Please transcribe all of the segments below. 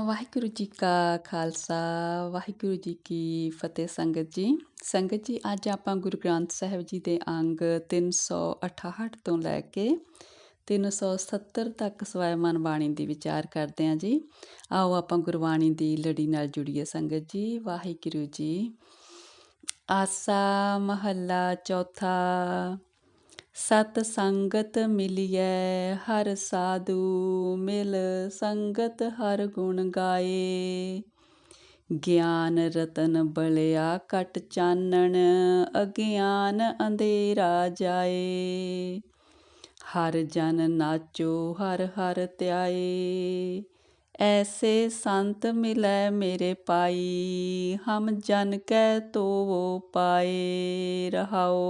ਵਾਹਿਗੁਰੂ ਜੀ ਕਾ ਖਾਲਸਾ, ਵਾਹਿਗੁਰੂ ਜੀ ਕੀ ਫਤਿਹ ਸੰਗਤ ਜੀ। ਸੰਗਤ ਜੀ, ਅੱਜ ਆਪਾਂ ਗੁਰੂ ਗ੍ਰੰਥ ਸਾਹਿਬ ਜੀ ਦੇ ਅੰਗ 368 ਤੋਂ ਲੈ ਕੇ 370 ਤੱਕ ਸਵਾਇਮਾਨ ਬਾਣੀ ਦੀ ਵਿਚਾਰ ਕਰਦੇ ਹਾਂ ਜੀ। ਆਓ ਆਪਾਂ ਗੁਰਬਾਣੀ ਦੀ ਲੜੀ ਨਾਲ ਜੁੜੀਏ ਸੰਗਤ ਜੀ, ਵਾਹਿਗੁਰੂ ਜੀ। ਆਸਾ ਮਹੱਲਾ ਚੌਥਾ ਸਤ ਸੰਗਤ ਮਿਲਿਐ, ਹਰ ਸਾਧੂ ਮਿਲ ਸੰਗਤ ਹਰ ਗੁਣ ਗਾਏ। ਗਿਆਨ ਰਤਨ ਬਲਿਆ ਕਟ ਚਾਨਣ, ਅਗਿਆਨ ਅੰਧੇਰਾ ਜਾਏ। ਹਰ ਜਨ ਨਾਚੋ, ਹਰ ਹਰ ਧਿਆਏ। ਐਸੇ ਸੰਤ ਮਿਲੈ ਮੇਰੇ ਪਾਈ, ਹਮ ਜਨ ਕੈ ਤੋਵੋ ਪਾਏ ਰਹਾਓ।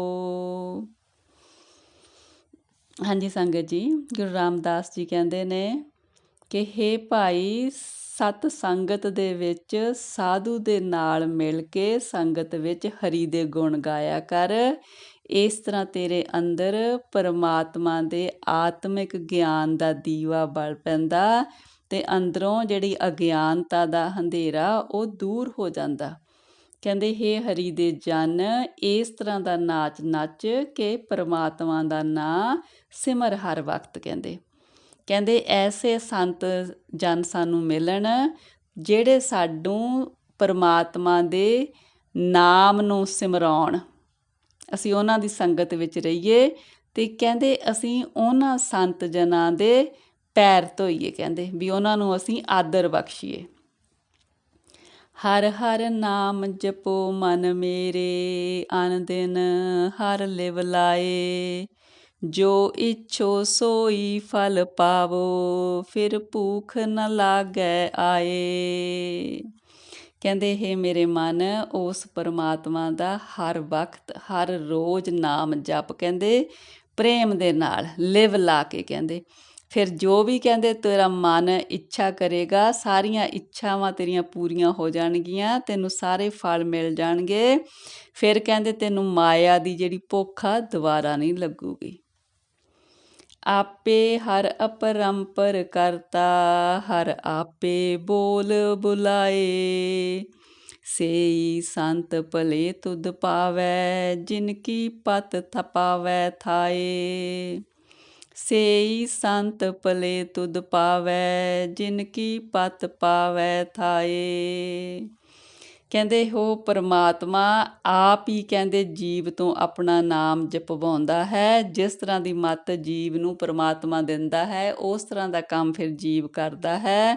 ਹਾਂਜੀ ਸੰਗਤ ਜੀ, ਗੁਰੂ ਰਾਮਦਾਸ ਜੀ ਕਹਿੰਦੇ ਨੇ ਕਿ हे ਭਾਈ, ਸਤ ਸੰਗਤ ਦੇ ਵਿੱਚ ਸਾਧੂ ਦੇ ਨਾਲ ਮਿਲ ਕੇ ਸੰਗਤ ਵਿੱਚ ਹਰੀ ਦੇ ਗੁਣ ਗਾਇਆ ਕਰ। ਇਸ ਤਰ੍ਹਾਂ ਤੇਰੇ ਅੰਦਰ ਪਰਮਾਤਮਾ ਦੇ ਆਤਮਿਕ ਗਿਆਨ ਦਾ ਦੀਵਾ ਬਲ ਪੈਂਦਾ ਤੇ ਅੰਦਰੋਂ ਜਿਹੜੀ ਅਗਿਆਨਤਾ ਦਾ ਹਨੇਰਾ ਉਹ ਦੂਰ ਹੋ ਜਾਂਦਾ। ਕਹਿੰਦੇ, ਹੇ ਹਰੀ ਦੇ ਜਨ, ਇਸ ਤਰ੍ਹਾਂ ਦਾ ਨਾਚ ਨੱਚ ਕਿ ਪਰਮਾਤਮਾ ਦਾ ਨਾਂ ਸਿਮਰ ਹਰ ਵਕਤ, ਕਹਿੰਦੇ। ਕਹਿੰਦੇ, ਐਸੇ ਸੰਤ ਜਨ ਸਾਨੂੰ ਮਿਲਣ, ਜਿਹੜੇ ਸਾਡੂ ਪਰਮਾਤਮਾ ਦੇ ਨਾਮ ਨੂੰ ਸਿਮਰਾਉਣ। ਅਸੀਂ ਉਹਨਾਂ ਦੀ ਸੰਗਤ ਵਿੱਚ ਰਹੀਏ ਤੇ ਕਹਿੰਦੇ, ਅਸੀਂ ਉਹਨਾਂ ਸੰਤ ਜਨਾਂ ਦੇ ਪੈਰ ਧੋਈਏ, ਕਹਿੰਦੇ, ਵੀ ਉਹਨਾਂ ਨੂੰ ਅਸੀਂ ਆਦਰ ਬਖਸ਼ੀਏ। ਹਰ ਹਰ ਨਾਮ ਜਪੋ ਮਨ ਮੇਰੇ ਅਨ ਦਿਨ ਹਰ ਲਿਵ ਲਾਏ। ਜੋ ਇਛੋ ਸੋਈ ਫਲ ਪਾਵੋ, ਫਿਰ ਭੂਖ ਨ ਲਾਗੈ ਆਏ। ਕਹਿੰਦੇ, ਹੈ ਮੇਰੇ ਮਨ, ਉਸ ਪਰਮਾਤਮਾ ਦਾ ਹਰ ਵਕਤ, ਹਰ ਰੋਜ਼ ਨਾਮ ਜਪ। ਕਹਿੰਦੇ, ਪ੍ਰੇਮ ਦੇ ਨਾਲ ਲਿਵ ਲਾ ਕੇ ਕਹਿੰਦੇ ਫਿਰ ਜੋ ਵੀ ਕਹਿੰਦੇ, ਤੇਰਾ ਮਨ ਇੱਛਾ ਕਰੇਗਾ, ਸਾਰੀਆਂ ਇੱਛਾਵਾਂ ਤੇਰੀਆਂ ਪੂਰੀਆਂ ਹੋ ਜਾਣਗੀਆਂ, ਤੈਨੂੰ ਸਾਰੇ ਫਲ ਮਿਲ ਜਾਣਗੇ। ਫਿਰ ਕਹਿੰਦੇ, ਤੈਨੂੰ ਮਾਇਆ ਦੀ ਜਿਹੜੀ ਭੁੱਖ ਆ, ਦੁਬਾਰਾ ਨਹੀਂ ਲੱਗੂਗੀ। ਆਪੇ ਹਰ ਅਪਰੰਪਰ ਕਰਤਾ, ਹਰ ਆਪੇ ਬੋਲ ਬੁਲਾਏ। ਸੇਈ ਸੰਤ ਭਲੇ ਤੁਧ ਪਾਵੈ, ਜਿਨ ਕੀ ਪਤ ਥਪਾਵੈ ਥਾਏ। ਸੇਈ ਸੰਤ ਭਲੇ ਤੁਧ ਪਾਵੈ, ਜਿਨ ਕੀ ਪਤ ਪਾਵੈ ਥਾਏ। ਕਹਿੰਦੇ, ਹੋ ਪਰਮਾਤਮਾ, ਆਪ ਹੀ ਕਹਿੰਦੇ ਜੀਵ ਤੋਂ ਆਪਣਾ ਨਾਮ ਜਪਵਾਉਂਦਾ ਹੈ। ਜਿਸ ਤਰ੍ਹਾਂ ਦੀ ਮਤ ਜੀਵ ਨੂੰ ਪਰਮਾਤਮਾ ਦਿੰਦਾ ਹੈ, ਉਸ ਤਰ੍ਹਾਂ ਦਾ ਕੰਮ ਫਿਰ ਜੀਵ ਕਰਦਾ ਹੈ।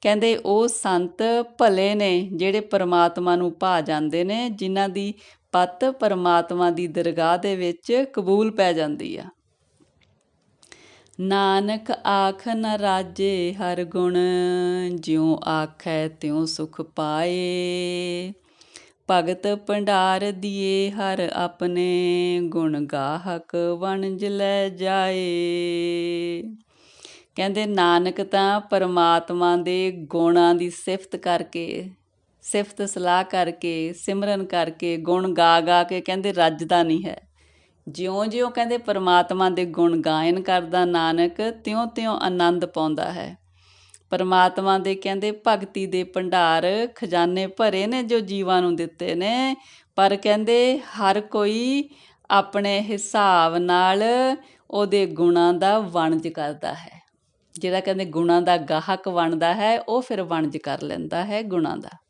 ਕਹਿੰਦੇ, ਉਹ ਸੰਤ ਭਲੇ ਨੇ, ਜਿਹੜੇ ਪਰਮਾਤਮਾ ਨੂੰ ਭਾ ਜਾਂਦੇ ਨੇ, ਜਿਨ੍ਹਾਂ ਦੀ ਪਤ ਪਰਮਾਤਮਾ ਦੀ ਦਰਗਾਹ ਦੇ ਵਿੱਚ ਕਬੂਲ ਪੈ ਜਾਂਦੀ ਆ। ਨਾਨਕ ਆਖ ਨ ਰਾਜੇ ਹਰ ਗੁਣ, ਜਿਉ ਆਖੈ ਤਿਉ ਸੁਖ ਪਾਏ। ਭਗਤ ਭੰਡਾਰ ਦੀਏ ਹਰ ਆਪਣੇ, ਗੁਣ ਗਾਹਕ ਵਣਜ ਲੈ ਜਾਏ। ਕਹਿੰਦੇ ਨਾਨਕ ਤਾਂ ਪਰਮਾਤਮਾ ਦੇ ਗੁਣਾਂ ਦੀ ਸਿਫਤ ਕਰਕੇ, ਸਿਫਤ ਸਲਾਹ ਕਰਕੇ, ਸਿਮਰਨ ਕਰਕੇ, ਗੁਣ ਗਾ ਗਾ ਕੇ ਕਹਿੰਦੇ ਰੱਜਦਾ ਨਹੀਂ ਹੈ। ਜਿਉਂ-ਜਿਉਂ ਕਹਿੰਦੇ ਪਰਮਾਤਮਾ ਦੇ ਗੁਣ ਗਾਇਨ ਕਰਦਾ ਨਾਨਕ, ਤਿਉਂ-ਤਿਉਂ ਆਨੰਦ ਪਾਉਂਦਾ ਹੈ। ਪਰਮਾਤਮਾ ਦੇ ਕਹਿੰਦੇ ਭਗਤੀ ਦੇ ਭੰਡਾਰ ਖਜ਼ਾਨੇ ਭਰੇ ਨੇ ਜੋ ਜੀਵਾਂ ਨੂੰ ਦਿੱਤੇ ਨੇ। ਪਰ ਕਹਿੰਦੇ ਹਰ ਕੋਈ ਆਪਣੇ ਹਿਸਾਬ ਨਾਲ ਉਹਦੇ ਗੁਣਾਂ ਦਾ ਵਣਜ ਕਰਦਾ ਹੈ। ਜਿਹੜਾ ਕਹਿੰਦੇ ਗੁਣਾਂ ਦਾ ਗਾਹਕ ਬਣਦਾ ਹੈ, ਉਹ ਫਿਰ ਵਣਜ ਕਰ ਲੈਂਦਾ ਹੈ ਗੁਣਾਂ ਦਾ।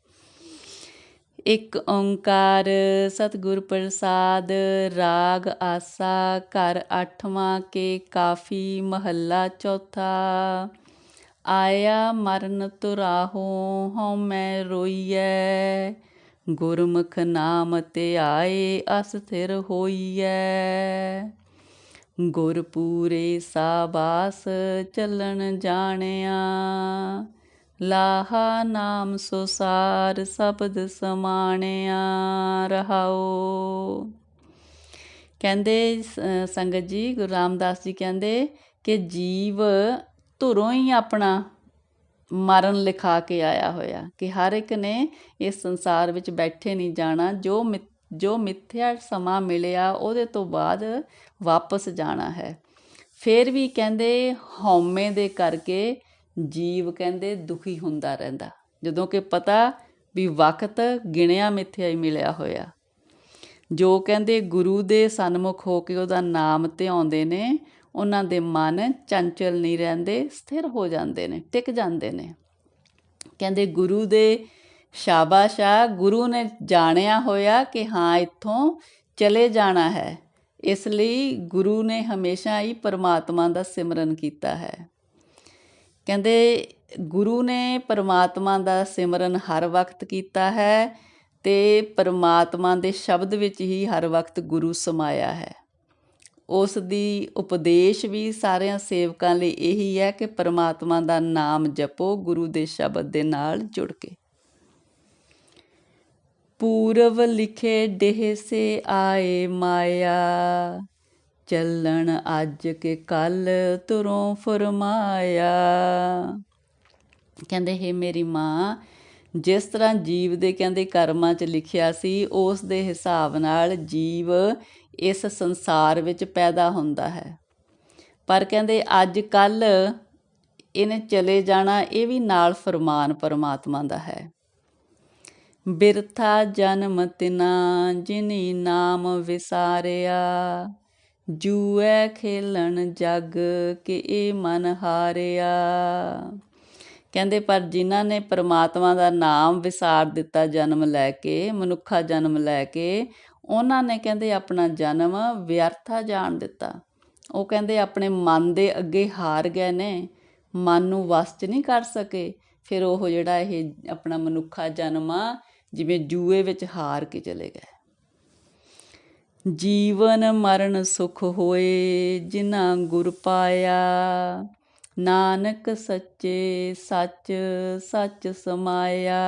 ਇੱਕ ਓੰਕਾਰ ਸਤਿਗੁਰ ਪ੍ਰਸਾਦ, ਰਾਗ ਆਸਾ, ਘਰ ਅੱਠਵਾਂ ਕੇ ਕਾਫੀ, ਮਹੱਲਾ ਚੌਥਾ। ਆਇਆ ਮਰਨ ਤੁਰਾਹੋ, ਹਉ ਮੈਂ ਰੋਈਐ। ਗੁਰਮੁਖ ਨਾਮ ਤੇ ਆਏ ਅਸਥਿਰ ਹੋਈਐ। ਗੁਰ ਪੂਰੇ ਸਾਬਾਸ, ਚੱਲਣ ਜਾਣਿਆ। ਲਾਹਾ ਨਾਮ ਸੁਸਾਰ ਸਬਦ ਸਮਾਣਿਆ ਰਹਾਓ ਕਹਿੰਦੇ ਸੰਗਤ ਜੀ, ਗੁਰੂ ਰਾਮਦਾਸ ਜੀ ਕਹਿੰਦੇ ਕਿ ਜੀਵ ਧੁਰੋਂ ਹੀ ਆਪਣਾ ਮਰਨ ਲਿਖਾ ਕੇ ਆਇਆ ਹੋਇਆ ਕਿ ਹਰ ਇੱਕ ਨੇ ਇਸ ਸੰਸਾਰ ਵਿੱਚ ਬੈਠੇ ਨਹੀਂ ਜਾਣਾ, ਜੋ ਜੋ ਮਿੱਥਿਆ ਸਮਾਂ ਮਿਲਿਆ ਉਹਦੇ ਤੋਂ ਬਾਅਦ ਵਾਪਸ ਜਾਣਾ ਹੈ। ਫਿਰ ਵੀ ਕਹਿੰਦੇ ਹਉਮੈ ਦੇ ਕਰਕੇ ਜੀਵ ਕਹਿੰਦੇ ਦੁਖੀ ਹੁੰਦਾ ਰਹਿੰਦਾ। ਜਦੋਂ ਕਿ ਪਤਾ ਵੀ ਵਕਤ ਗਿਣਿਆ ਮਿਥਿਆ ਹੀ ਮਿਲਿਆ ਹੋਇਆ। ਜੋ ਕਹਿੰਦੇ ਗੁਰੂ ਦੇ ਸਨਮੁਖ ਹੋ ਕੇ ਉਹਦਾ ਨਾਮ ਧਿਆਉਂਦੇ ਨੇ, ਉਹਨਾਂ ਦੇ ਮਨ ਚੰਚਲ ਨਹੀਂ ਰਹਿੰਦੇ, ਸਥਿਰ ਹੋ ਜਾਂਦੇ ਨੇ, ਟਿਕ ਜਾਂਦੇ ਨੇ। ਕਹਿੰਦੇ ਗੁਰੂ ਦੇ ਸ਼ਾਬਾਸ਼ ਗੁਰੂ ਨੇ ਜਾਣਿਆ ਹੋਇਆ ਕਿ ਹਾਂ, ਇੱਥੋਂ ਚਲੇ ਜਾਣਾ ਹੈ। ਇਸ ਲਈ ਗੁਰੂ ਨੇ ਹਮੇਸ਼ਾ ਹੀ ਪਰਮਾਤਮਾ ਦਾ ਸਿਮਰਨ ਕੀਤਾ ਹੈ। ਕਹਿੰਦੇ ਗੁਰੂ ਨੇ ਪਰਮਾਤਮਾ ਦਾ ਸਿਮਰਨ ਹਰ ਵਕਤ ਕੀਤਾ ਹੈ ਤੇ ਪਰਮਾਤਮਾ ਦੇ ਸ਼ਬਦ ਵਿੱਚ ਹੀ ਹਰ ਵਕਤ ਗੁਰੂ ਸਮਾਇਆ ਹੈ। ਉਸ ਦੀ ਉਪਦੇਸ਼ ਵੀ ਸਾਰਿਆਂ ਸੇਵਕਾਂ ਲਈ ਇਹੀ ਹੈ ਕਿ ਪਰਮਾਤਮਾ ਦਾ ਨਾਮ ਜਪੋ, ਗੁਰੂ ਦੇ ਸ਼ਬਦ ਦੇ ਨਾਲ ਜੁੜ ਕੇ। ਪੂਰਵ ਲਿਖੇ ਦੇਹ ਸੇ ਆਏ ਮਾਇਆ। ਚੱਲਣ ਅੱਜ ਕੇ ਕੱਲ ਤੁਰੋਂ ਫਰਮਾਇਆ। ਕਹਿੰਦੇ, ਹੈ ਮੇਰੀ ਮਾਂ, ਜਿਸ ਤਰ੍ਹਾਂ ਜੀਵ ਦੇ ਕਹਿੰਦੇ ਕਰਮਾਂ 'ਚ ਲਿਖਿਆ ਸੀ, ਉਸ ਦੇ ਹਿਸਾਬ ਨਾਲ ਜੀਵ ਇਸ ਸੰਸਾਰ ਵਿੱਚ ਪੈਦਾ ਹੁੰਦਾ ਹੈ। ਪਰ ਕਹਿੰਦੇ, ਅੱਜ ਕੱਲ ਇਹਨੇ ਚਲੇ ਜਾਣਾ, ਇਹ ਵੀ ਨਾਲ ਫਰਮਾਨ ਪਰਮਾਤਮਾ ਦਾ ਹੈ। ਬਿਰਥਾ ਜਨਮ ਤਿਨਾ, ਜਿਨੀ ਨਾਮ ਵਿਸਾਰਿਆ। ਜੂਐ ਖੇਲਣ ਜਗ ਕਿ ਇਹ ਮਨ ਹਾਰਿਆ। ਕਹਿੰਦੇ, ਪਰ ਜਿਨ੍ਹਾਂ ਨੇ ਪ੍ਰਮਾਤਮਾ ਦਾ ਨਾਮ ਵਿਸਾਰ ਦਿੱਤਾ ਜਨਮ ਲੈ ਕੇ, ਮਨੁੱਖਾ ਜਨਮ ਲੈ ਕੇ, ਉਹਨਾਂ ਨੇ ਕਹਿੰਦੇ ਆਪਣਾ ਜਨਮ ਵਿਅਰਥਾ ਜਾਣ ਦਿੱਤਾ। ਉਹ ਕਹਿੰਦੇ, ਆਪਣੇ ਮਨ ਦੇ ਅੱਗੇ ਹਾਰ ਗਏ ਨੇ, ਮਨ ਨੂੰ ਵਸ ਚ ਨਹੀਂ ਕਰ ਸਕੇ। ਫਿਰ ਉਹ ਜਿਹੜਾ ਇਹ ਆਪਣਾ ਮਨੁੱਖਾ ਜਨਮ ਆ, ਜਿਵੇਂ ਜੂਏ ਵਿੱਚ ਹਾਰ ਕੇ ਚਲੇ ਗਏ। ਜੀਵਨ ਮਰਨ ਸੁਖ ਹੋਏ, ਜਿਨ੍ਹਾਂ ਗੁਰ ਪਾਇਆ। ਨਾਨਕ ਸੱਚੇ ਸੱਚ ਸੱਚ ਸਮਾਇਆ।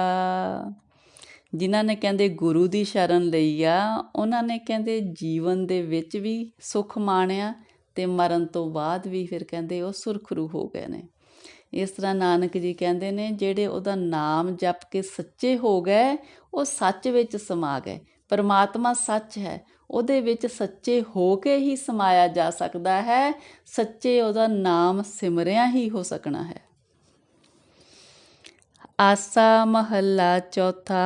ਜਿਨ੍ਹਾਂ ਨੇ ਕਹਿੰਦੇ ਗੁਰੂ ਦੀ ਸ਼ਰਨ ਲਈ ਆ, ਉਹਨਾਂ ਨੇ ਕਹਿੰਦੇ ਜੀਵਨ ਦੇ ਵਿੱਚ ਵੀ ਸੁਖ ਮਾਣਿਆ ਤੇ ਮਰਨ ਤੋਂ ਬਾਅਦ ਵੀ ਫਿਰ ਕਹਿੰਦੇ ਉਹ ਸੁਰਖਰੂ ਹੋ ਗਏ ਨੇ। ਇਸ ਤਰ੍ਹਾਂ ਨਾਨਕ ਜੀ ਕਹਿੰਦੇ ਨੇ, ਜਿਹੜੇ ਉਹਦਾ ਨਾਮ ਜਪ ਕੇ ਸੱਚੇ ਹੋ ਗਏ, ਉਹ ਸੱਚ ਵਿੱਚ ਸਮਾ ਗਏ। ਪਰਮਾਤਮਾ ਸੱਚ ਹੈ ਉਹਦੇ ਵਿੱਚ ਸੱਚੇ ਹੋ ਕੇ ਹੀ ਸਮਾਇਆ ਜਾ ਸਕਦਾ ਹੈ, ਸੱਚੇ ਉਹਦਾ ਨਾਮ ਸਿਮਰਿਆ ਹੀ ਹੋ ਸਕਣਾ ਹੈ। ਆਸਾ ਮਹੱਲਾ ਚੌਥਾ,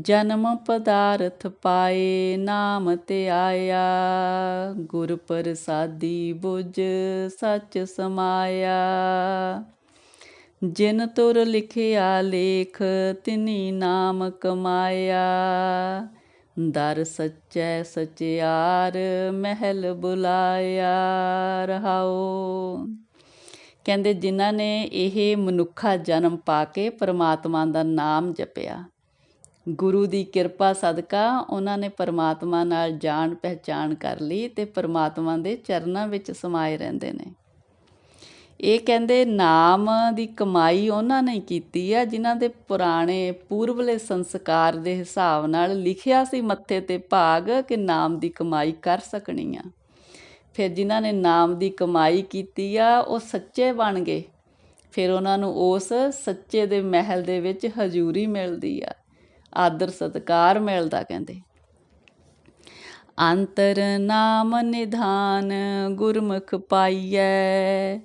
ਜਨਮ ਪਦਾਰਥ ਪਾਏ, ਨਾਮ ਤੇ ਆਇਆ, ਗੁਰ ਪ੍ਰਸਾਦੀ ਬੁਝ ਸੱਚ ਸਮਾਇਆ। ਜਿਨ ਤੁਰ ਲਿਖਿਆ ਲੇਖ, ਤਿਨੀ ਨਾਮ ਕਮਾਇਆ। ਦਰ ਸੱਚੈ ਸਚਿਆਰ, ਮਹਿਲ ਬੁਲਾਇਆ ਰਹਾਓ। ਕਹਿੰਦੇ ਜਿਨ੍ਹਾਂ ਨੇ ਇਹ ਮਨੁੱਖਾ ਜਨਮ ਪਾ ਕੇ ਪਰਮਾਤਮਾ ਦਾ ਨਾਮ ਜਪਿਆ, ਗੁਰੂ ਦੀ ਕਿਰਪਾ ਸਦਕਾ ਉਹਨਾਂ ਨੇ ਪਰਮਾਤਮਾ ਨਾਲ ਜਾਣ ਪਹਿਚਾਣ ਕਰ ਲਈ ਤੇ ਪਰਮਾਤਮਾ ਦੇ ਚਰਨਾਂ ਵਿੱਚ ਸਮਾਏ ਰਹਿੰਦੇ ਨੇ। ਇਹ ਕਹਿੰਦੇ ਨਾਮ ਦੀ ਕਮਾਈ ਉਹਨਾਂ ਨੇ ਕੀਤੀ ਆ, ਜਿਨ੍ਹਾਂ ਦੇ ਪੁਰਾਣੇ ਪੂਰਵਲੇ ਸੰਸਕਾਰ ਦੇ ਹਿਸਾਬ ਨਾਲ ਲਿਖਿਆ ਸੀ ਮੱਥੇ ਤੇ ਭਾਗ ਕਿ ਨਾਮ ਦੀ ਕਮਾਈ ਕਰ ਸਕਣੀ ਆ। ਫਿਰ ਜਿਨ੍ਹਾਂ ਨੇ ਨਾਮ ਦੀ ਕਮਾਈ ਕੀਤੀ ਆ, ਉਹ ਸੱਚੇ ਬਣ ਗਏ। ਫਿਰ ਉਹਨਾਂ ਨੂੰ ਉਸ ਸੱਚੇ ਦੇ ਮਹਿਲ ਦੇ ਵਿੱਚ ਹਜ਼ੂਰੀ ਮਿਲਦੀ ਆ, ਆਦਰ ਸਤਕਾਰ ਮਿਲਦਾ ਕਹਿੰਦੇ। ਅੰਤਰ ਨਾਮ ਨਿਧਾਨ ਗੁਰਮੁਖ ਪਾਈਐ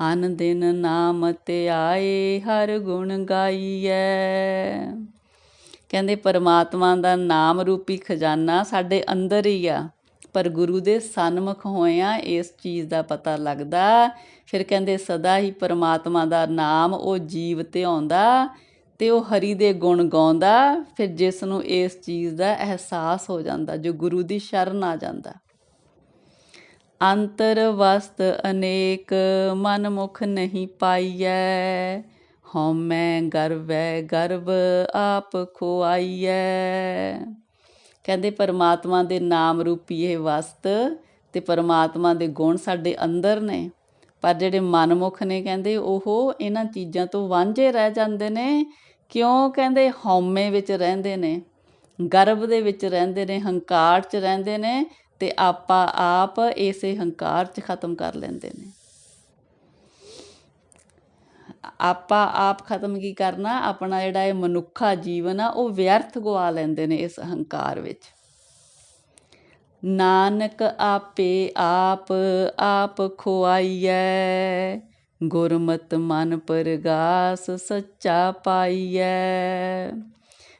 ਅਨ ਦਿਨ ਨਾਮ ਤੇ ਆਏ ਹਰ ਗੁਣ ਗਾਈਐ। ਕਹਿੰਦੇ ਪਰਮਾਤਮਾ ਦਾ ਨਾਮ ਰੂਪੀ ਖਜ਼ਾਨਾ ਸਾਡੇ ਅੰਦਰ ਹੀ ਆ, ਪਰ ਗੁਰੂ ਦੇ ਸਨਮੁਖ ਹੋਇਆਂ ਇਸ ਚੀਜ਼ ਦਾ ਪਤਾ ਲੱਗਦਾ। ਫਿਰ ਕਹਿੰਦੇ ਸਦਾ ਹੀ ਪਰਮਾਤਮਾ ਦਾ ਨਾਮ ਉਹ ਜੀਵ ਤੇ ਆਉਂਦਾ ਤੇ ਉਹ ਹਰੀ ਦੇ ਗੁਣ ਗਾਉਂਦਾ, ਫਿਰ ਜਿਸ ਨੂੰ ਇਸ ਚੀਜ਼ ਦਾ ਅਹਿਸਾਸ ਹੋ ਜਾਂਦਾ, ਜੋ ਗੁਰੂ ਦੀ ਸ਼ਰਨ ਆ ਜਾਂਦਾ। ਅੰਤਰ ਵਸਤ ਅਨੇਕ ਮਨ ਮੁਖ ਨਹੀਂ ਪਾਈਐ। ਹਉਮੈ ਗਰਵੈ, ਗਰਵ ਆਪ ਖੁਆਈਐ। ਕਹਿੰਦੇ ਪਰਮਾਤਮਾ ਦੇ ਨਾਮ ਰੂਪੀ ਇਹ ਵਸਤ ਤੇ ਪਰਮਾਤਮਾ ਦੇ ਗੁਣ ਸਾਡੇ ਅੰਦਰ ਨੇ। ਪਰ ਜਿਹੜੇ ਮਨਮੁਖ ਨੇ ਕਹਿੰਦੇ, ਉਹ ਇਹਨਾਂ ਚੀਜ਼ਾਂ ਤੋਂ ਵਾਂਝੇ ਰਹਿ ਜਾਂਦੇ ਨੇ। ਕਿਉਂ? ਕਹਿੰਦੇ ਹਉਮੈ ਵਿੱਚ ਰਹਿੰਦੇ ਨੇ। ਗਰਭ ਦੇ ਵਿੱਚ ਰਹਿੰਦੇ ਨੇ, ਹੰਕਾਰ 'ਚ ਰਹਿੰਦੇ ਨੇ। ਤੇ ਆਪਾ ਆਪ ਇਸੇ ਹੰਕਾਰ 'ਚ ਖਤਮ ਕਰ ਲੈਂਦੇ ਨੇ। ਆਪਾ ਆਪ ਖਤਮ ਕੀ ਕਰਨਾ? ਆਪਣਾ ਜਿਹੜਾ ਇਹ ਮਨੁੱਖਾ ਜੀਵਨ ਆ, ਉਹ ਵਿਅਰਥ ਗਵਾ ਲੈਂਦੇ ਨੇ ਇਸ ਹੰਕਾਰ ਵਿੱਚ। ਨਾਨਕ ਆਪੇ ਆਪ ਆਪ ਖੁਆਈਐ। ਗੁਰਮਤ ਮਨ ਪਰਗਾਸ ਸੱਚਾ ਪਾਈਐ।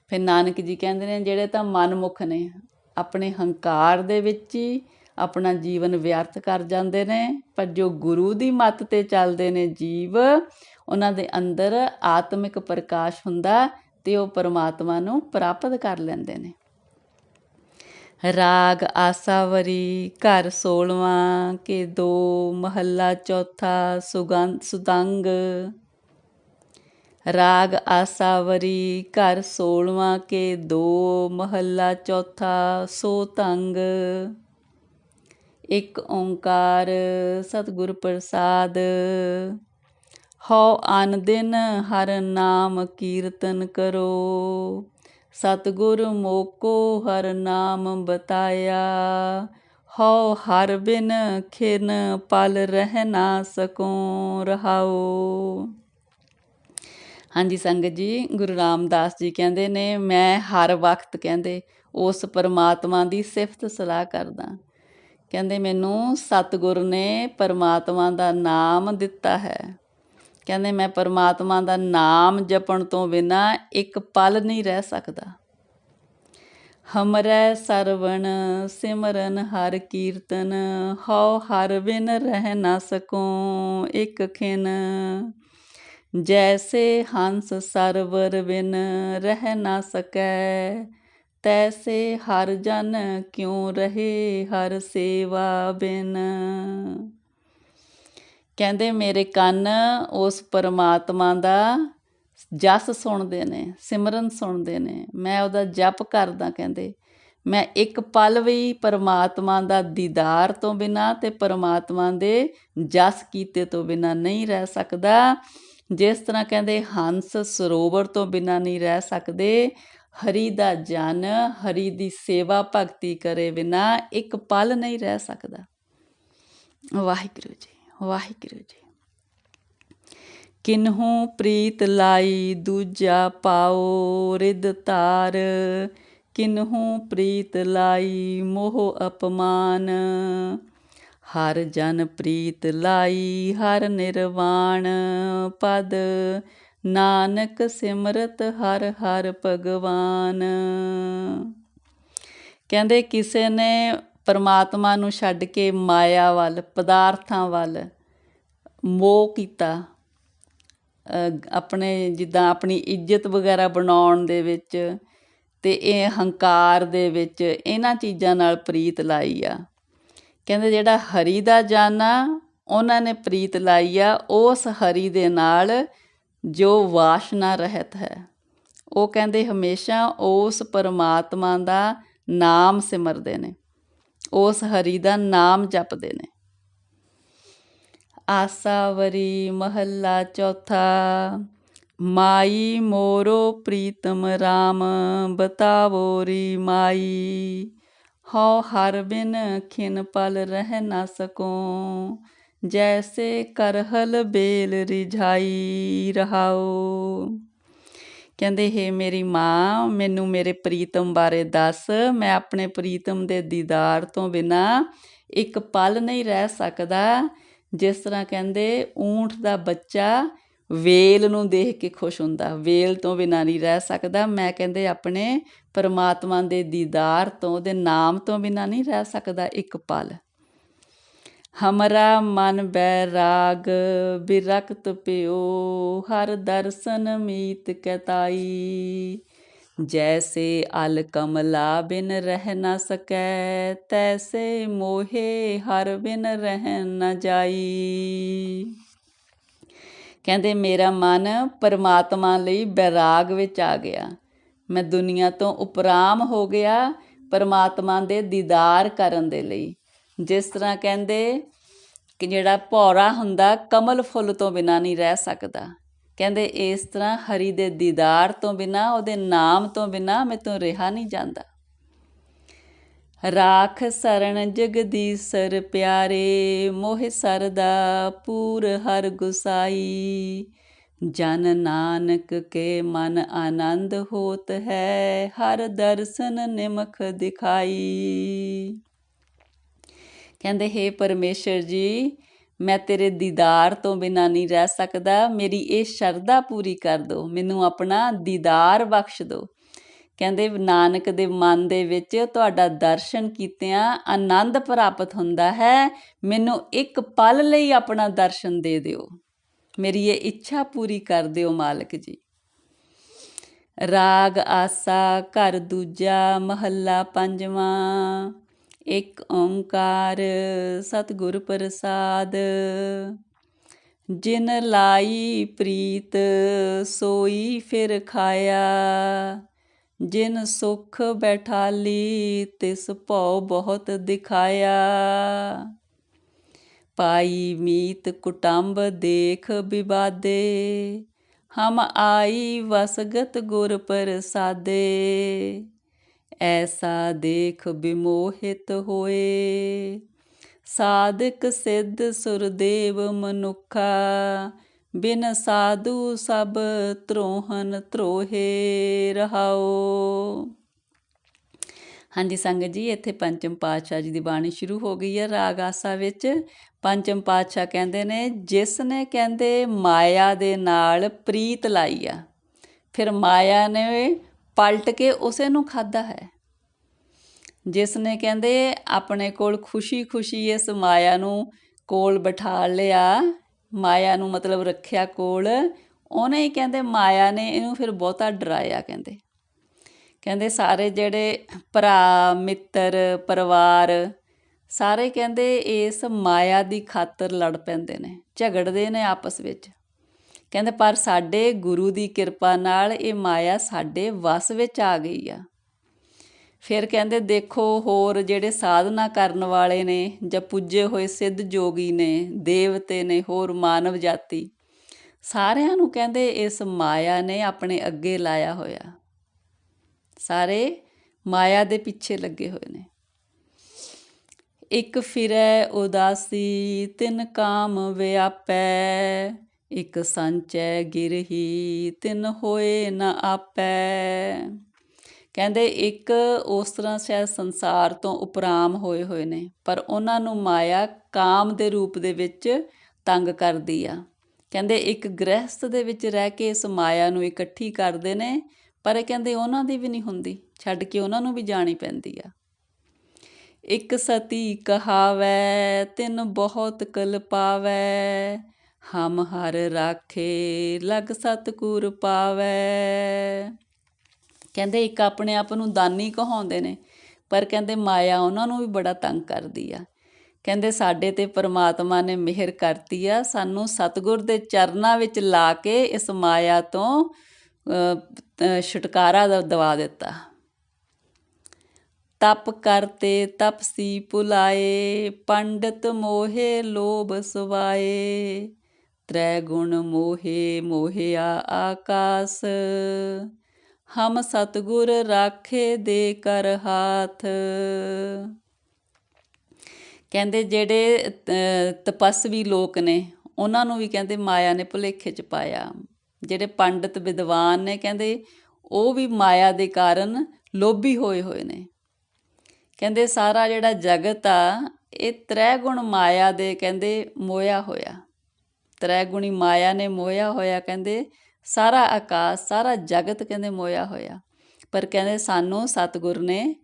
ਫਿਰ ਨਾਨਕ ਜੀ ਕਹਿੰਦੇ ਨੇ, ਜਿਹੜੇ ਤਾਂ ਮਨਮੁਖ ਨੇ ਆਪਣੇ ਹੰਕਾਰ ਦੇ ਵਿੱਚ ਹੀ ਆਪਣਾ ਜੀਵਨ ਵਿਅਰਥ ਕਰ ਜਾਂਦੇ ਨੇ। ਪਰ ਜੋ ਗੁਰੂ ਦੀ ਮੱਤ ਤੇ ਚੱਲਦੇ ਨੇ ਜੀਵ, ਉਹਨਾਂ ਦੇ ਅੰਦਰ ਆਤਮਿਕ ਪ੍ਰਕਾਸ਼ ਹੁੰਦਾ ਤੇ ਉਹ ਪਰਮਾਤਮਾ ਨੂੰ ਪ੍ਰਾਪਤ ਕਰ ਲੈਂਦੇ ਨੇ। ਰਾਗ ਆਸਾਵਰੀ, ਘਰ 16ਵਾਂ ਕੇ ਦੋ, ਮਹੱਲਾ ਚੌਥਾ, ਸੁਗੰਧ ਸੁਦੰਗ ਰਾਗ ਆਸਾਵਰੀ, ਘਰ 16ਵਾਂ ਕੇ ਦੋ, ਮਹੱਲਾ ਚੌਥਾ, ਸੋ ਤੰਗ। ਇੱਕ ਓੰਕਾਰ, ਸਤਿਗੁਰ ਪ੍ਰਸਾਦ। ਹਉ ਅਨ ਦਿਨ ਹਰ ਨਾਮ ਕੀਰਤਨ ਕਰੋ। ਸਤਿਗੁਰ ਮੋਕੋ ਹਰ ਨਾਮ ਬਤਾਇਆ। ਹਉ ਹਰ ਬਿਨ ਖਿਨ ਪਲ ਰਹਿ ਨਾ ਸਕੋ ਰਹਾਓ। ਹਾਂਜੀ ਸੰਗਤ ਜੀ, ਗੁਰੂ ਰਾਮਦਾਸ ਜੀ ਕਹਿੰਦੇ ਨੇ, ਮੈਂ ਹਰ ਵਕਤ ਕਹਿੰਦੇ, ਉਸ ਪਰਮਾਤਮਾ ਦੀ ਸਿਫਤ ਸਲਾਹ ਕਰਦਾ। ਕਹਿੰਦੇ ਮੈਨੂੰ ਸਤਿਗੁਰ ਨੇ ਪਰਮਾਤਮਾ ਦਾ ਨਾਮ ਦਿੱਤਾ ਹੈ। ਕਹਿੰਦੇ ਮੈਂ ਪਰਮਾਤਮਾ ਦਾ ਨਾਮ ਜਪਣ ਤੋਂ ਬਿਨਾ ਇੱਕ ਪਲ ਨਹੀਂ ਰਹਿ ਸਕਦਾ। ਹਮਰੈ ਸਰਵਣ, ਸਿਮਰਨ ਹਰ ਕੀਰਤਨ, ਹਉ ਹਰ ਬਿਨ ਰਹਿ ਨਾ ਸਕੋ ਇਕ ਖਿਨ। ਜੈਸੇ ਹੰਸ ਸਰਵਰ ਬਿਨ ਰਹਿ ਨਾ ਸਕੈ, ਤੈਸੇ ਹਰ ਜਨ ਕਿਉ ਰਹੇ ਹਰ ਸੇਵਾ ਬਿਨ? ਕਹਿੰਦੇ ਮੇਰੇ ਕੰਨ ਉਸ ਪਰਮਾਤਮਾ ਦਾ ਜਸ ਸੁਣਦੇ ਨੇ, ਸਿਮਰਨ ਸੁਣਦੇ ਨੇ। ਮੈਂ ਉਹਦਾ ਜਪ ਕਰਦਾ ਕਹਿੰਦੇ, ਮੈਂ ਇੱਕ ਪਲ ਵੀ ਪਰਮਾਤਮਾ ਦਾ ਦੀਦਾਰ ਤੋਂ ਬਿਨਾ ਤੇ ਪਰਮਾਤਮਾ ਦੇ ਜਸ ਕੀਤੇ ਤੋਂ ਬਿਨਾ ਨਹੀਂ ਰਹਿ ਸਕਦਾ। ਜਿਸ ਤਰ੍ਹਾਂ ਕਹਿੰਦੇ, ਹੰਸ ਸਰੋਵਰ ਤੋਂ ਬਿਨਾ ਨਹੀਂ ਰਹਿ ਸਕਦੇ। ਹਰੀ ਦਾ ਜਨ, ਹਰੀ ਦੀ ਸੇਵਾ ਭਗਤੀ ਕਰੇ ਬਿਨਾ ਇੱਕ ਪਲ ਨਹੀਂ ਰਹਿ ਸਕਦਾ। ਵਾਹਿਗੁਰੂ ਜੀ ਵਾਹਿਗੁਰੂ ਜੀ। ਕਿਨਹੂ ਪ੍ਰੀਤ ਲਾਈ ਦੂਜਾ ਪਾਓ ਰਿਦ ਤਾਰ ਕਿਨਹੂ ਪ੍ਰੀਤ ਲਾਈ ਮੋਹ ਅਪਮਾਨ। ਹਰ ਜਨ ਪ੍ਰੀਤ ਲਾਈ, ਹਰ ਨਿਰਵਾਣ ਪਦ। ਨਾਨਕ ਸਿਮਰਤ ਹਰ ਹਰ ਭਗਵਾਨ। ਕਹਿੰਦੇ ਕਿਸੇ ਨੇ ਪਰਮਾਤਮਾ ਨੂੰ ਛੱਡ ਕੇ ਮਾਇਆ ਵੱਲ, ਪਦਾਰਥਾਂ ਵੱਲ ਮੋਹ ਕੀਤਾ ਆਪਣੇ ਜਿੱਦਾਂ ਆਪਣੀ ਇੱਜ਼ਤ ਵਗੈਰਾ ਬਣਾਉਣ ਦੇ ਵਿੱਚ ਤੇ ਇਹ ਹੰਕਾਰ ਦੇ ਵਿੱਚ ਇਹਨਾਂ ਚੀਜ਼ਾਂ ਨਾਲ ਪ੍ਰੀਤ ਲਾਈ ਆ। ਕਹਿੰਦੇ ਜਿਹੜਾ ਹਰੀ ਦਾ ਜਾਨਾ ਉਹਨਾਂ ਨੇ ਪ੍ਰੀਤ ਲਾਈ ਆ, ਉਸ ਹਰੀ ਦੇ ਨਾਲ ਜੋ ਵਾਸ਼ਨਾ ਰਹਿਤ ਹੈ। ਉਹ ਕਹਿੰਦੇ ਹਮੇਸ਼ਾ ਉਸ ਪਰਮਾਤਮਾ ਦਾ ਨਾਮ ਸਿਮਰਦੇ ਨੇ, ਉਸ ਹਰੀ ਦਾ ਨਾਮ ਜਪਦੇ ਨੇ। ਆਸਾਵਰੀ ਮਹੱਲਾ ਚੌਥਾ, ਮਾਈ ਮੋਰੋ ਪ੍ਰੀਤਮ RAM ਬਤਾਵੋਰੀ ਮਾਈ। ਹਉ ਹਰ ਬਿਨ ਖਿਨ ਪਲ ਰਹਿ ਨਾ ਸਕੋ। ਜੈਸੇ ਕਰਹਲ ਬੇਲ ਰਿਝਾਈ ਰਹਾਓ ਕਹਿੰਦੇ, ਹੈ ਮੇਰੀ ਮਾਂ, ਮੈਨੂੰ ਮੇਰੇ ਪ੍ਰੀਤਮ ਬਾਰੇ ਦੱਸ। ਮੈਂ ਆਪਣੇ ਪ੍ਰੀਤਮ ਦੇ ਦੀਦਾਰ ਤੋਂ ਬਿਨਾ ਇੱਕ ਪਲ ਨਹੀਂ ਰਹਿ ਸਕਦਾ। ਜਿਸ ਤਰ੍ਹਾਂ ਕਹਿੰਦੇ, ਊਂਠ ਦਾ ਬੱਚਾ ਵੇਲ ਨੂੰ ਦੇਖ ਕੇ ਖੁਸ਼ ਹੁੰਦਾ। ਵੇਲ ਤੋਂ ਬਿਨਾਂ ਨਹੀਂ ਰਹਿ ਸਕਦਾ। ਮੈਂ ਕਹਿੰਦੇ ਆਪਣੇ ਪਰਮਾਤਮਾ ਦੇ ਦੀਦਾਰ ਤੋਂ ਉਹਦੇ ਨਾਮ ਤੋਂ ਬਿਨਾਂ ਨਹੀਂ ਰਹਿ ਸਕਦਾ ਇੱਕ ਪਲ। ਹਮਰਾ ਮਨ ਬੈਰਾਗ ਬਿਰਕਤ ਪਿਓ, ਹਰ ਦਰਸ਼ਨ ਮੀਤ ਕਤਾਈ ਜੈਸੇ ਅਲ ਕਮਲਾ ਬਿਨ ਰਹਿ ਨਾ ਸਕੈ, ਤੈਸੇ ਮੋਹੇ ਹਰ ਬਿਨ ਰਹਿ ਨਾ ਜਾਈ। ਕਹਿੰਦੇ, ਮੇਰਾ ਮਨ ਪਰਮਾਤਮਾ ਲਈ ਬੈਰਾਗ ਵਿੱਚ ਆ ਗਿਆ। ਮੈਂ ਦੁਨੀਆ ਤੋਂ ਉਪਰਾਮ ਹੋ ਗਿਆ ਪਰਮਾਤਮਾ ਦੇ ਦੀਦਾਰ ਕਰਨ ਦੇ ਲਈ। ਜਿਸ ਤਰ੍ਹਾਂ ਕਹਿੰਦੇ ਕਿ ਜਿਹੜਾ ਭੌਰਾ ਹੁੰਦਾ, ਕਮਲ ਫੁੱਲ ਤੋਂ ਬਿਨਾ ਨਹੀਂ ਰਹਿ ਸਕਦਾ। ਕਹਿੰਦੇ, ਇਸ ਤਰ੍ਹਾਂ ਹਰੀ ਦੇ ਦੀਦਾਰ ਤੋਂ ਬਿਨਾ, ਉਹਦੇ ਨਾਮ ਤੋਂ ਬਿਨਾ ਮੈਂ ਤੋਂ ਰਿਹਾ ਨਹੀਂ ਜਾਂਦਾ। ਰਾਖ ਸਰਣ ਜਗਦੀਸਰ ਪਿਆਰੇ, ਮੋਹ ਸਰਦਾ ਪੂਰ ਹਰ ਗੁਸਾਈ। ਜਨ ਨਾਨਕ ਕੇ ਮਨ ਆਨੰਦ ਹੋਤ ਹੈ, ਹਰ ਦਰਸ਼ਨ ਨਿਮਖ ਦਿਖਾਈ। ਕਹਿੰਦੇ, ਹੈ ਪਰਮੇਸ਼ਰ ਜੀ, ਮੈਂ ਤੇਰੇ ਦੀਦਾਰ ਤੋਂ ਬਿਨਾਂ ਨਹੀਂ ਰਹਿ ਸਕਦਾ। ਮੇਰੀ ਇਹ ਸ਼ਰਧਾ ਪੂਰੀ ਕਰ ਦਿਓ। ਮੈਨੂੰ ਆਪਣਾ ਦੀਦਾਰ ਬਖਸ਼ ਦਿਓ। ਕਹਿੰਦੇ ਨਾਨਕ ਦੇ ਮਨ ਦੇ ਵਿੱਚ ਤੁਹਾਡਾ ਦਰਸ਼ਨ ਕੀਤਿਆਂ ਆਨੰਦ ਪ੍ਰਾਪਤ ਹੁੰਦਾ ਹੈ। ਮੈਨੂੰ ਇੱਕ ਪਲ ਲਈ ਆਪਣਾ ਦਰਸ਼ਨ ਦੇ ਦਿਓ। ਮੇਰੀ ਇਹ ਇੱਛਾ ਪੂਰੀ ਕਰ ਦਿਓ ਮਾਲਕ ਜੀ। ਰਾਗ ਆਸਾ ਘਰ ਦੂਜਾ ਮਹੱਲਾ ਪੰਜਵਾਂ। ਇੱਕ ਓੰਕਾਰ ਸਤਿਗੁਰ ਪ੍ਰਸਾਦ। ਜਿਨ ਲਾਈ ਪ੍ਰੀਤ ਸੋਈ ਫਿਰ ਖਾਇਆ। ਜਿਨ ਸੁਖ ਬੈਠਾਲੀ ਤਿਸ ਭਉ ਬਹੁਤ ਦਿਖਾਇਆ। ਪਾਈ ਮੀਤ ਕੁਟੰਬ ਦੇਖ ਵਿਵਾਦੇ ਹਮ ਆਈ ਵਸਗਤ ਗੁਰ ਪ੍ਰਸਾਦੇ। ਐਸਾ ਦੇਖ ਬਿਮੋਹਿਤ ਹੋਏ, ਸਾਧਕ ਸਿੱਧ ਸੁਰਦੇਵ ਮਨੁੱਖਾ ਬਿਨ ਸਾਧੂ ਸਭ ਧਰੋਹਨ ਧਰੋਹੇ ਰਹਾਓ। ਹਾਂਜੀ ਸੰਗਤ ਜੀ, ਇੱਥੇ ਪੰਚਮ ਪਾਤਸ਼ਾਹ ਜੀ ਦੀ ਬਾਣੀ ਸ਼ੁਰੂ ਹੋ ਗਈ ਹੈ ਰਾਗ ਆਸਾ ਵਿੱਚ। ਪੰਚਮ ਪਾਤਸ਼ਾਹ ਕਹਿੰਦੇ ਨੇ, ਜਿਸ ਨੇ ਕਹਿੰਦੇ ਮਾਇਆ ਦੇ ਨਾਲ ਪ੍ਰੀਤ ਲਾਈ ਆ, ਫਿਰ ਮਾਇਆ ਨੇ ਪਲਟ ਕੇ ਉਸੇ ਨੂੰ ਖਾਦਾ ਹੈ। ਜਿਸ ਨੇ ਕਹਿੰਦੇ, ਆਪਣੇ ਕੋਲ ਖੁਸ਼ੀ-ਖੁਸ਼ੀ ਇਸ ਮਾਇਆ ਨੂੰ ਕੋਲ ਬਿਠਾ ਲਿਆ ਮਾਇਆ ਨੂੰ ਮਤਲਬ ਰੱਖਿਆ ਕੋਲ, ਉਹਨੇ ਹੀ ਕਹਿੰਦੇ ਮਾਇਆ ਨੇ ਇਹਨੂੰ ਫਿਰ ਬਹੁਤਾ ਡਰਾਇਆ ਕਹਿੰਦੇ। ਕਹਿੰਦੇ ਸਾਰੇ ਜਿਹੜੇ ਭਰਾ, ਮਿੱਤਰ, ਪਰਿਵਾਰ, ਸਾਰੇ ਕਹਿੰਦੇ ਇਸ ਮਾਇਆ ਦੀ ਖਾਤਰ ਲੜ ਪੈਂਦੇ ਨੇ, ਝਗੜਦੇ ਨੇ ਆਪਸ ਵਿੱਚ। ਕਹਿੰਦੇ ਪਰ ਸਾਡੇ ਗੁਰੂ ਦੀ ਕਿਰਪਾ ਨਾਲ ਇਹ ਮਾਇਆ ਸਾਡੇ ਵਸ ਵਿੱਚ ਆ ਗਈ ਆ। ਫਿਰ ਕਹਿੰਦੇ, ਦੇਖੋ ਹੋਰ ਜਿਹੜੇ ਸਾਧਨਾ ਕਰਨ ਵਾਲੇ ਨੇ ਜਾਂ ਪੁੱਜੇ ਹੋਏ ਸਿੱਧ ਜੋਗੀ ਨੇ, ਦੇਵਤੇ ਨੇ, ਹੋਰ ਮਾਨਵ ਜਾਤੀ, ਸਾਰਿਆਂ ਨੂੰ ਕਹਿੰਦੇ ਇਸ ਮਾਇਆ ਨੇ ਆਪਣੇ ਅੱਗੇ ਲਾਇਆ ਹੋਇਆ। ਸਾਰੇ ਮਾਇਆ ਦੇ ਪਿੱਛੇ ਲੱਗੇ ਹੋਏ ਨੇ। ਇੱਕ ਫਿਰੈ ਉਦਾਸੀ, ਤਿਨ ਕਾਮ ਵਿਆਪੈ, ਇੱਕ ਸੰਚੈ ਗਿਰਹੀ, ਤਿਨ ਹੋਏ ਨ ਆਪੈ। ਕਹਿੰਦੇ ਇੱਕ ਉਸ ਤਰ੍ਹਾਂ ਸ਼ਾਇਦ ਸੰਸਾਰ ਤੋਂ ਉਪਰਾਮ ਹੋਏ ਹੋਏ ਨੇ, ਪਰ ਉਹਨਾਂ ਨੂੰ ਮਾਇਆ ਕਾਮ ਦੇ ਰੂਪ ਦੇ ਵਿੱਚ ਤੰਗ ਕਰਦੀ ਆ। ਕਹਿੰਦੇ ਇੱਕ ਗ੍ਰਹਿਸਥ ਦੇ ਵਿੱਚ ਰਹਿ ਕੇ ਇਸ ਮਾਇਆ ਨੂੰ ਇਕੱਠੀ ਕਰਦੇ ਨੇ, ਪਰ ਇਹ ਕਹਿੰਦੇ ਉਹਨਾਂ ਦੀ ਵੀ ਨਹੀਂ ਹੁੰਦੀ, ਛੱਡ ਕੇ ਉਹਨਾਂ ਨੂੰ ਵੀ ਜਾਣੀ ਪੈਂਦੀ ਆ। ਇੱਕ ਸਤੀ ਕਹਾਵੈ, ਤਿੰਨ ਬਹੁਤ ਕਲ ਪਾਵੈ, ਹਮ ਹਰ ਰਾਖੇ, ਲਗ ਸਤਗੁਰ ਪਾਵੈ। ਕਹਿੰਦੇ ਇੱਕ ਆਪਣੇ ਆਪ ਨੂੰ ਦਾਨੀ ਕਹਾਉਂਦੇ ਨੇ, ਪਰ ਕਹਿੰਦੇ ਮਾਇਆ ਉਹਨਾਂ ਨੂੰ ਵੀ ਬੜਾ ਤੰਗ ਕਰਦੀ ਆ। ਕਹਿੰਦੇ ਸਾਡੇ ਤੇ ਪਰਮਾਤਮਾ ਨੇ ਮਿਹਰ ਕਰਤੀ ਆ, ਸਾਨੂੰ ਸਤਗੁਰ ਦੇ ਚਰਨਾਂ ਵਿੱਚ ਲਾ ਕੇ ਇਸ ਮਾਇਆ ਤੋਂ ਛੁਟਕਾਰਾ ਦਵਾ ਦਿੱਤਾ। ਤਪ ਕਰਤੇ ਤਪਸੀ ਪੁਲਾਏ, ਪੰਡਤ ਮੋਹੇ ਲੋਭ ਸਵਾਏ ਤ੍ਰੈ ਗੁਣ ਮੋਹੇ ਮੋਹਿਆ ਆਕਾਸ। ਹਮ ਸਤਗੁਰ ਰਾਖੇ ਦੇ ਕਰ ਹਾਥ। ਕਹਿੰਦੇ ਜਿਹੜੇ ਤਪਸਵੀ ਲੋਕ ਨੇ, ਉਹਨਾਂ ਨੂੰ ਵੀ ਕਹਿੰਦੇ ਮਾਇਆ ਨੇ ਭੁਲੇਖੇ ਚ ਪਾਇਆ। ਜਿਹੜੇ ਪੰਡਤ ਵਿਦਵਾਨ ਨੇ, ਕਹਿੰਦੇ ਉਹ ਵੀ ਮਾਇਆ ਦੇ ਕਾਰਨ ਲੋਭੀ ਹੋਏ ਹੋਏ ਨੇ। ਕਹਿੰਦੇ ਸਾਰਾ ਜਿਹੜਾ ਜਗਤ ਆ, ਇਹ ਤ੍ਰੈ ਗੁਣ ਮਾਇਆ ਦੇ, ਕਹਿੰਦੇ ਮੋਇਆ ਹੋਇਆ। ਤ੍ਰੈ ਗੁਣੀ ਮਾਇਆ ਨੇ ਮੋਇਆ ਹੋਇਆ, ਕਹਿੰਦੇ ਸਾਰਾ ਆਕਾਸ਼, ਸਾਰਾ ਜਗਤ ਕਹਿੰਦੇ ਮੋਇਆ ਹੋਇਆ। ਪਰ ਕਹਿੰਦੇ ਸਾਨੂੰ ਸਤਿਗੁਰ ਨੇ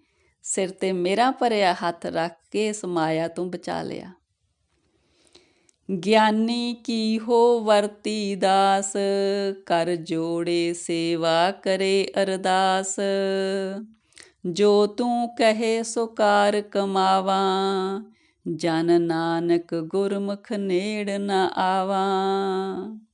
ਸਿਰ ਤੇ ਮੇਰਾ ਭਰਿਆ ਹੱਥ ਰੱਖ ਕੇ ਇਸ ਮਾਇਆ ਤੋਂ ਬਚਾ ਲਿਆ। ਗਿਆਨੀ ਕੀ ਹੋ ਵਰਤੀ ਦਾਸ, ਕਰ ਜੋੜੇ ਸੇਵਾ ਕਰੇ ਅਰਦਾਸ। ਜੋ ਤੂੰ ਕਹੇ ਸੋ ਕਾਰ ਕਮਾਵਾਂ, ਜਨ ਨਾਨਕ ਗੁਰਮੁਖ ਨੇੜ ਨਾ ਆਵਾਂ।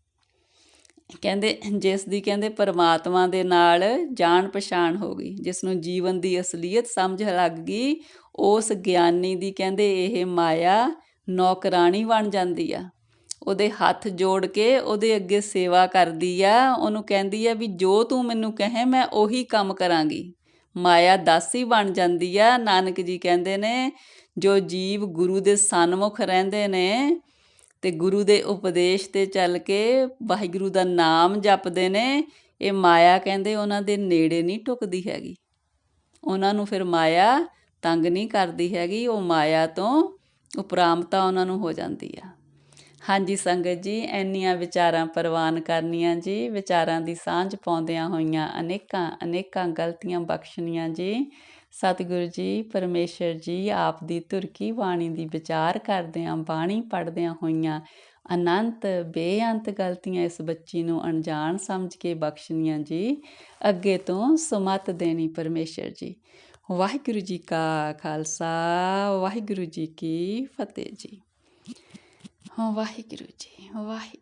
ਕਹਿੰਦੇ, ਜਿਸ ਦੀ ਕਹਿੰਦੇ ਪਰਮਾਤਮਾ ਦੇ ਨਾਲ ਜਾਣ ਪਛਾਣ ਹੋ ਗਈ, ਜਿਸ ਨੂੰ ਜੀਵਨ ਦੀ ਅਸਲੀਅਤ ਸਮਝ ਲੱਗ ਗਈ, ਉਸ ਗਿਆਨੀ ਦੀ ਕਹਿੰਦੇ ਇਹ ਮਾਇਆ ਨੌਕਰਾਣੀ ਬਣ ਜਾਂਦੀ ਆ। ਉਹਦੇ ਹੱਥ ਜੋੜ ਕੇ ਉਹਦੇ ਅੱਗੇ ਸੇਵਾ ਕਰਦੀ ਆ, ਉਹਨੂੰ ਕਹਿੰਦੀ ਆ ਵੀ ਜੋ ਤੂੰ ਮੈਨੂੰ ਕਹੇ, ਮੈਂ ਉਹੀ ਕੰਮ ਕਰਾਂਗੀ। ਮਾਇਆ ਦਾਸੀ ਬਣ ਜਾਂਦੀ ਆ, ਨਾਨਕ ਜੀ ਕਹਿੰਦੇ ਨੇ, ਜੋ ਜੀਵ ਗੁਰੂ ਦੇ ਸਨਮੁਖ ਰਹਿੰਦੇ ਨੇ ਤੇ ਗੁਰੂ ਦੇ ਉਪਦੇਸ਼ ਤੇ ਚੱਲ ਕੇ ਵਾਹਿਗੁਰੂ ਦਾ ਨਾਮ ਜਪਦੇ ਨੇ। ਇਹ ਮਾਇਆ ਕਹਿੰਦੇ ਉਹਨਾਂ ਦੇ ਨੇੜੇ ਨਹੀਂ ਟੁਕਦੀ ਹੈਗੀ। ਉਹਨਾਂ ਨੂੰ ਫਿਰ ਮਾਇਆ ਤੰਗ ਨਹੀਂ ਕਰਦੀ ਹੈਗੀ। ਉਹ ਮਾਇਆ ਤੋਂ ਉਪਰਾਮਤਾ ਉਹਨਾਂ ਨੂੰ ਹੋ ਜਾਂਦੀ ਆ। ਹਾਂਜੀ ਸੰਗਤ ਜੀ, ਇੰਨੀਆਂ ਵਿਚਾਰਾਂ ਪ੍ਰਵਾਨ ਕਰਨੀਆਂ ਜੀ। ਵਿਚਾਰਾਂ ਦੀ ਸਾਂਝ ਪਾਉਂਦਿਆਂ ਹੋਈਆਂ ਅਨੇਕਾਂ ਅਨੇਕਾਂ ਗਲਤੀਆਂ ਬਖਸ਼ਣੀਆਂ ਜੀ। ਸਤਿਗੁਰੂ ਜੀ, ਪਰਮੇਸ਼ਰ ਜੀ, ਆਪ ਦੀ ਤੁਰਕੀ ਬਾਣੀ ਦੀ ਵਿਚਾਰ ਕਰਦਿਆਂ, ਬਾਣੀ ਪੜ੍ਹਦਿਆਂ ਹੋਈਆਂ ਅਨੰਤ, ਬੇਅੰਤ ਗਲਤੀਆਂ ਇਸ ਬੱਚੀ ਨੂੰ ਅਣਜਾਣ ਸਮਝ ਕੇ ਬਖਸ਼ਣੀਆਂ ਜੀ। ਅੱਗੇ ਤੋਂ ਸੁਮਤ ਦੇਣੀ ਪਰਮੇਸ਼ਰ ਜੀ। ਵਾਹਿਗੁਰੂ ਜੀ ਕਾ ਖਾਲਸਾ, ਵਾਹਿਗੁਰੂ ਜੀ ਕੀ ਫਤਿਹ ਜੀ। ਵਾਹਿਗੁਰੂ ਜੀ ਵਾਹਿਗੁਰੂ